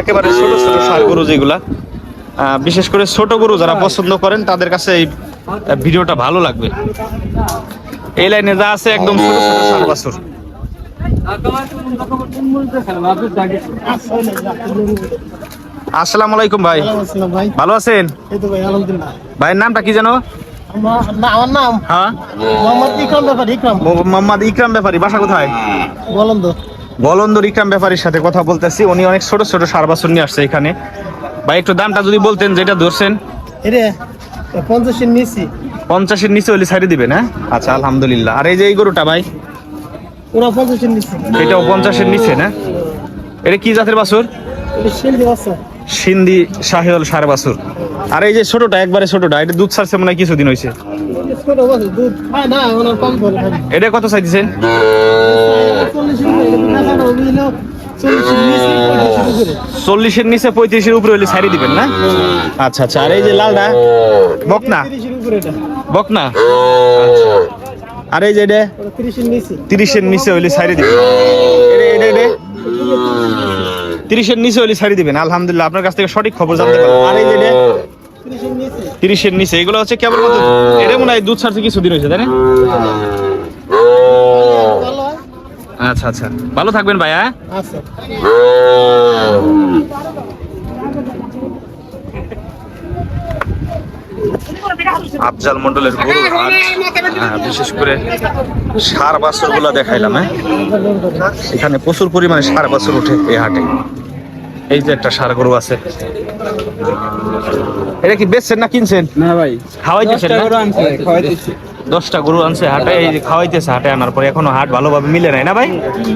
একেবারে ছোট ছোট ষাঁড় গরু যেগুলা বিশেষ করে ছোট গরু যারা পছন্দ করেন তাদের কাছে এই ভিডিওটা ভালো লাগবে। এই লাইনে যা আছে একদম ছোট ছোট ষাঁড় বাছুর। আসসালামু আলাইকুম ভাই। ভালো আছেন? ভাইয়ের নামটা কি জানো আমার নাম হ্যাঁ? মোহাম্মদ ইকরাম ব্যাপার ইকরাম। মোহাম্মদ ইকরাম ব্যাপারী বাসা কোথায়? বলেন বলন্দর ইকরাম ব্যাপারীর সাথে কথা বলতেছি। উনি অনেক ছোট ছোট সার বাছুর নিয়ে আসছে এখানে। ভাই একটু দামটা যদি বলতেন যেটা ধরছেন। এরে পঞ্চাশের নিচি পঞ্চাশের নিচে হলে ছাড়ি দিবেন হ্যাঁ? আচ্ছা আলহামদুলিল্লাহ। আর এই যে এই গরুটা ভাই? ওরা পঞ্চাশের নিচি। এটাও পঞ্চাশের নিচে না? এটা কি জাতের বাছুর? সিন্ধি শাহিওল সার বাছুর। আর এই যে ছোটটা একবারে ছোটটা এটা দুধ ছাড়ছে মনে হয় কিছুদিন হয়েছে এটা কত চাইছেন চল্লিশের নিচি পঁয়ত্রিশের উপরে হলে ছাড়ি দিবেন না? আচ্ছা আচ্ছা। আর এই যে লালটা? বকনা? বকনা? আচ্ছা। আর এই যে এটা? তিরিশের নিচে হইলে ছাড়ি দিবেন। এটা তিরিশের নিচে হইলে ছাড়ি দিবেন। আলহামদুলিল্লাহ, আপনার কাছ থেকে সঠিক খবর জানতে পারলাম। আর এই যে তিরিশের নিচে এগুলো হচ্ছে কেবল এটা মনে হয় দুধ ছাড়তে কিছুদিন হয়েছে তাই না? ভালো আচ্ছা আচ্ছা। ভালো থাকবেন ভাই হ্যাঁ? আফজাল মন্ডলের গরুর হাট। হ্যাঁ, বিশেষ করে সার বাছরগুলা দেখাইলাম হ্যাঁ? এখানে প্রচুর পরিমাণে সার বাছর ওঠে এই হাটে। এই যে একটা সার গরু আছে। এটা কি বেচছেন না কিনছেন? না ভাই। খাওয়াইতেছেন দশটা না? গরু আনছে, খাওয়াইতেছি। দশটা গরু আনছে হাটে এই যে খাওয়াইতেছে হাটে আনার পরে এখনও হাট ভালোভাবে মিলে নাই না ভাই?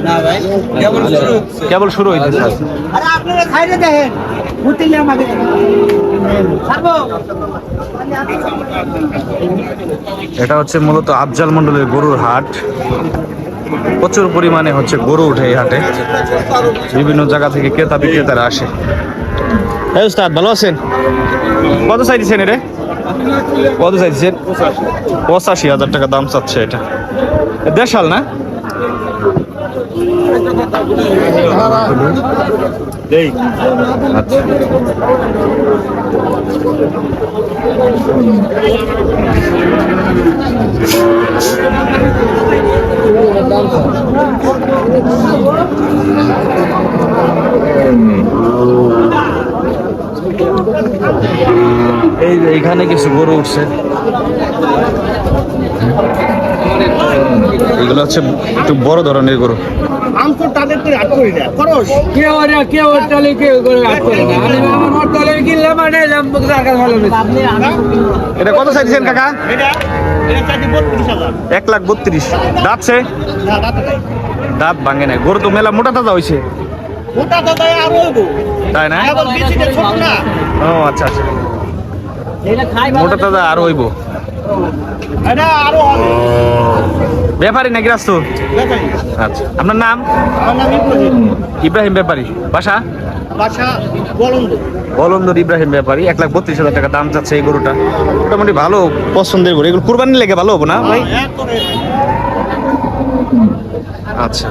না ভাই কেবল শুরু হচ্ছে। কেবল শুরু হইতেছে। এটা হচ্ছে মূলত আফজাল মন্ডলের গরুর হাট। প্রচুর পরিমাণে হচ্ছে গরু উঠে এই হাটে। বিভিন্ন জায়গা থেকে ক্রেতা বিক্রেতারা আসে। এই উস্তাদ, ভালো আছেন? কত চাইছেন এটা? কত চাইছেন পঁচাশি হাজার টাকা দাম চাচ্ছে এটা। দেশাল না? আচ্ছা। এই যে এখানে কিছু গরু উঠছে। এগুলো হচ্ছে একটু বড় ধরনের গরু। এটা কত চাইছেন কাকা? এটা এটা চাইছি বত্রিশ হাজার। এক লাখ বত্রিশ। দাঁতছে দাদা নাই। দাঁত ভাঙে না গরু তো মেলা মোটা তাজা হয়েছে তাই না। ও আচ্ছা আচ্ছা। মোটা তাজা আর হইব। ব্যাপারী নাকি রাস্তো আচ্ছা। আপনার নাম? ইব্রাহিম। ইব্রাহিম ব্যাপারী। বাসা? বাসা বলন্দ। বলন্দর ইব্রাহিম ব্যাপারী। এক লাখ বত্রিশ হাজার টাকা দাম চাচ্ছে এই গরুটা। মোটামুটি ভালো পছন্দের গরু। এগুলো কুরবানি লেগে ভালো হব না ভাই? আচ্ছা।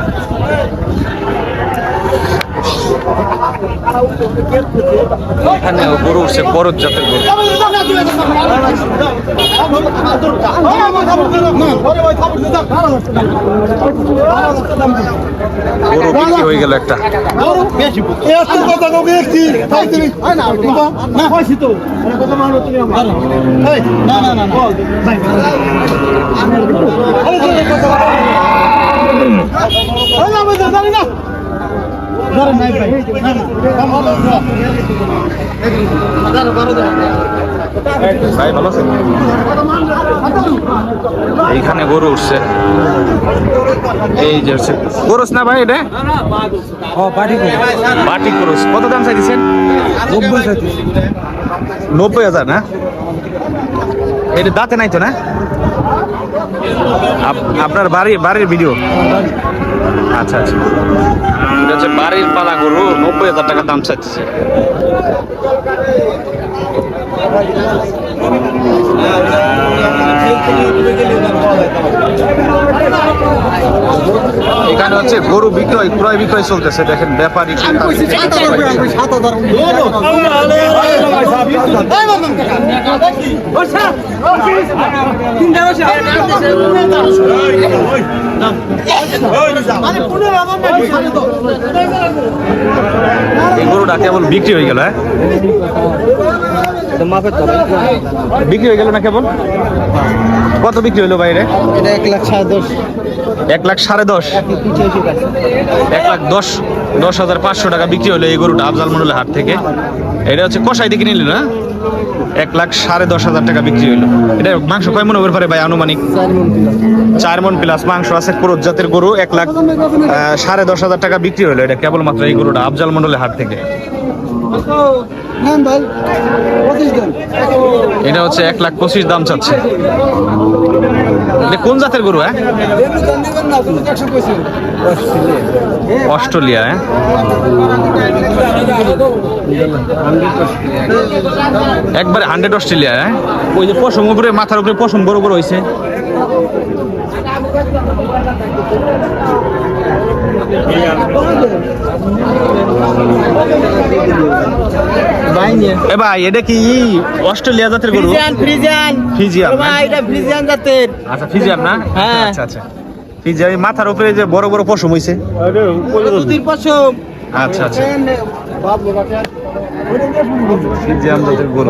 এখানে গরু উঠছে করজ জাতের গরু। গরু বিক্রি হয়ে গেল একটা। ভাই ভালো আছেন? এইখানে গরু উঠছে। এই যে হচ্ছে গরুস না ভাই এটা? করে। বাটি গরুস। কত দাম চাইছেন নব্বই হাজার না? এটা দাঁতে নাই তো না? আপ- আপনার বাড়ি বাড়ির ভিডিও? আচ্ছা আচ্ছা। এটা হচ্ছে বাড়ির পালা গরু, নব্বই হাজার টাকা দাম চাইছে এখানে হচ্ছে গরু বিক্রয়, ক্রয় বিক্রয় চলতেছে, দেখেন ব্যাপারী এই গরুটা কেবল বিক্রি হয়ে গেল হ্যাঁ? বিক্রি হয়ে গেল না কেবল? কত বিক্রি হলো বাইরে? এটা এক লাখ সাড়ে দশ। এক লাখ সাড়ে দশ এক লাখ দশ দশ হাজার পাঁচশো টাকা বিক্রি হলো এই গরুটা আফজাল মন্ডলের হাট থেকে। এটা হচ্ছে কষাই থেকে নিল না এক লাখ সাড়ে দশ হাজার টাকা বিক্রি হলো এটা মাংস কয় মন পারে ভাই, আনুমানিক? চার মন প্লাস, মাংস আছে ক্রোধ জাতের গরু, এক লাখ সাড়ে দশ হাজার টাকা বিক্রি হইল। এটা কেবলমাত্র এই গরুটা, আফজাল মন্ডলের হাট থেকে। এটা হচ্ছে এক লাখ পঁচিশ দাম চাচ্ছে। কোন জাতের গরু হ্যাঁ? অস্ট্রেলিয়া হ্যাঁ? একবারে হান্ড্রেড অস্ট্রেলিয়া হ্যাঁ? ওই যে পশম উপরে, মাথার উপরে পশম বড় বড় হয়েছে এ ভাই এটা কি অস্ট্রেলিয়া জাতের গরু? Friesian Friesian. ভাই এটা ফ্রিজিয়ান জাতের। আচ্ছা ফ্রিজিয়ান না? হ্যাঁ। আচ্ছা আচ্ছা ফ্রিজিয়ান মাথার উপরে যে বড় বড় পশম হইছে? দুধের পশম। আচ্ছা আচ্ছা। ফিজিয়াম জাতের গরু।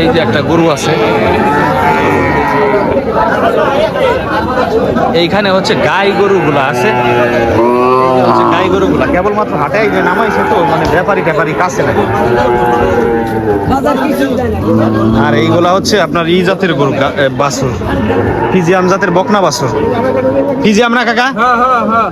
এই যে একটা গরু আছে। এইখানে হচ্ছে গাই গরুগুলো আছে। এই হচ্ছে গাই গরুগুলা কেবলমাত্র হাটে যে নামাইছে তো মানে ব্যাপারী ট্যাপারি কাছে লাগে আর এইগুলা হচ্ছে আপনার ই জাতের গরু বাসুর ফিজিয়াম জাতের বকনা বাসুর ফিজিয়াম না কাকা? হ্যাঁ হ্যাঁ হ্যাঁ।